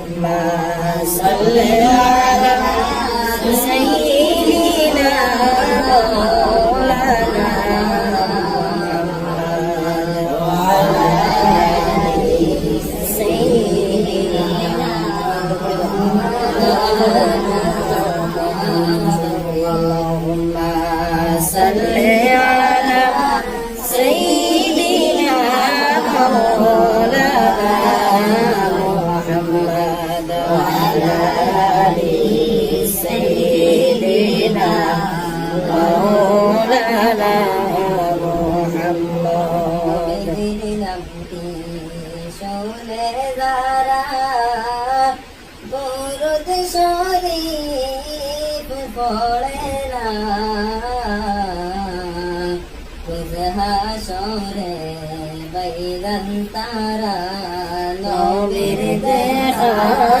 اللهم صل على سيدنا مولانا محمد وعلى آل سيدنا اللهم صل على سيدنا مولانا শোনে দারা বরদ শরীফ পড়ে না শোরে তারা নবীর দেখা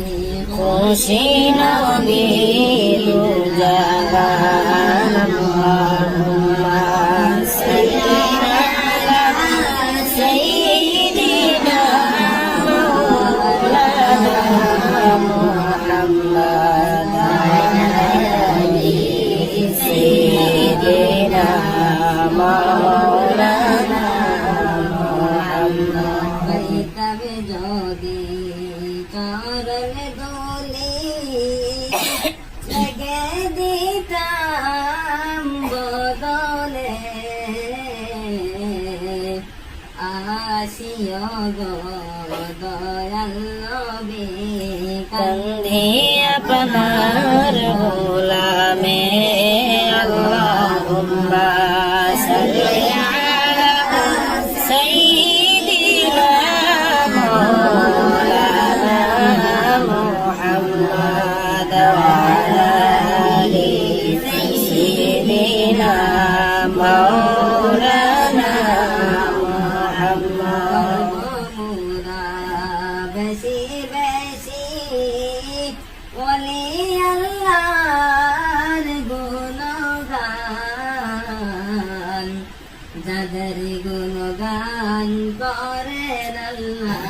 খুশি নবী দু জাহান আল্লাহুম্মা সাল্লি আলা সাইয়্যিদিনা মাওলানা মুহাম্মদ আলি সাইয়্যিদিনা মাওলানা মুহাম্মদ তবে যদি চরণ দোলে লগে দিতাম বদলে। আসিও দয়াল নবী কন্ধে আপনার গোলামে আল্লাহুম্মা সাল্লি আলা মাওলানা মুহাম্মদ মোরা বেশি বেশি বলি আল্লাহর গুণগান যাদের গুণগান করেন আল্লাহ